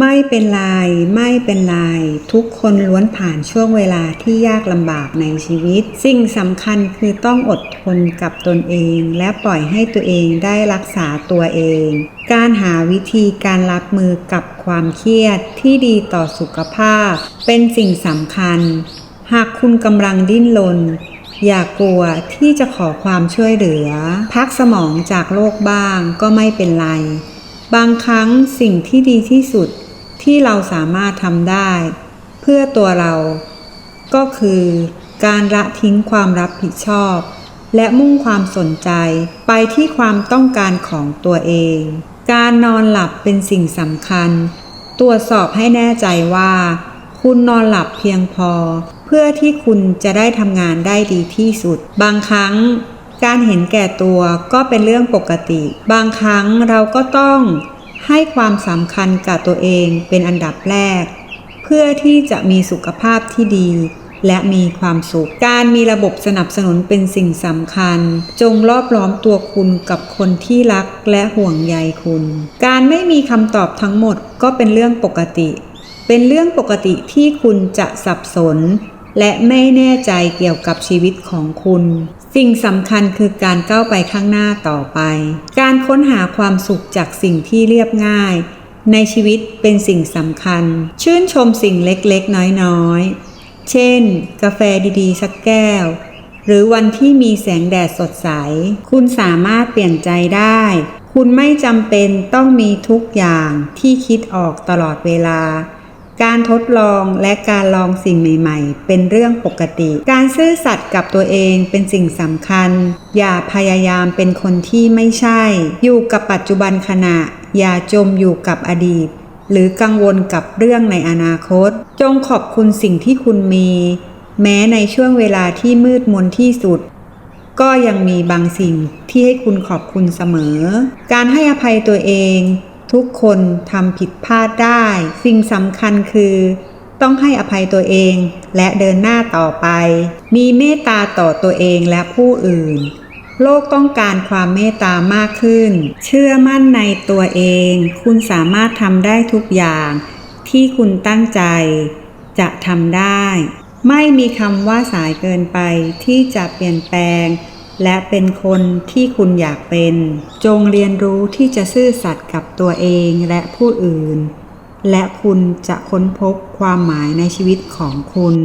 ไม่เป็นไรไม่เป็นไรทุกคนล้วนผ่านช่วงเวลาที่ยากลำบากในชีวิต สิ่งสำคัญคือต้องอดทนกับตนเอง และปล่อยให้ตัวเองได้รักษาตัวเอง การหาวิธีการรับมือกับความเครียดที่ดีต่อสุขภาพ เป็นสิ่งสำคัญ หากคุณกำลังดิ้นรนอย่ากกลัวที่จะขอความช่วยเหลือ พักสมองจากโลกบ้างก็ไม่เป็นไร บางครั้งสิ่งที่ดีที่สุด ที่เราสามารถทำได้ เพื่อตัวเรา ก็คือการละทิ้งความรับผิดชอบ และมุ่งความสนใจไปที่ความต้องการของตัวเอง การนอนหลับเป็นสิ่งสำคัญ ตรวจสอบให้แน่ใจว่า คุณนอนหลับเพียงพอ เพื่อที่คุณจะได้ทำงานได้ดีที่สุด บางครั้งการเห็นแก่ตัวก็เป็นเรื่องปกติ บางครั้งเราก็ต้อง ให้ความสำคัญกับตัวเองเป็นอันดับแรก เพื่อที่จะมีสุขภาพที่ดี และมีความสุข การมีระบบสนับสนุนเป็นสิ่งสำคัญ จงรอบล้อมตัวคุณกับคนที่รักและห่วงใยคุณ การไม่มีคำตอบทั้งหมดก็เป็นเรื่องปกติ เป็นเรื่องปกติที่คุณจะสับสนและไม่แน่ใจเกี่ยวกับชีวิตของคุณ สิ่งสำคัญคือการก้าวไปข้างหน้าต่อไป การค้นหาความสุขจากสิ่งที่เรียบง่าย ในชีวิตเป็นสิ่งสำคัญ ชื่นชมสิ่งเล็กๆ น้อยๆ เช่น กาแฟดีๆ สักแก้ว หรือวันที่มีแสงแดดสดใส คุณสามารถเปลี่ยนใจได้ คุณไม่จำเป็นต้องมีทุกอย่างที่คิดออกตลอดเวลา การทดลองและการลองสิ่งใหม่ ๆ เป็นเรื่องปกติ การซื่อสัตย์กับตัวเองเป็นสิ่งสำคัญ อย่าพยายามเป็นคนที่ไม่ใช่ อยู่กับปัจจุบันขณะ อย่าจมอยู่กับอดีต หรือกังวลกับเรื่องในอนาคต จงขอบคุณสิ่งที่คุณมี แม้ในช่วงเวลาที่มืดมนที่สุด ก็ยังมีบางสิ่งที่ให้คุณขอบคุณเสมอ การให้อภัยตัวเอง ทุกคนทำผิดพลาดได้ สิ่งสำคัญคือ ต้องให้อภัยตัวเองและเดินหน้าต่อไป มีเมตตาต่อตัวเองและผู้อื่น โลกต้องการความเมตตามากขึ้น เชื่อมั่นในตัวเอง คุณสามารถทำได้ทุกอย่าง ที่คุณตั้งใจ จะทำได้ ไม่มีคำว่าสายเกินไปที่จะเปลี่ยนแปลง และเป็นคนที่คุณอยากเป็น จงเรียนรู้ที่จะซื่อสัตย์กับตัวเองและผู้อื่น และคุณจะค้นพบความหมายในชีวิตของคุณ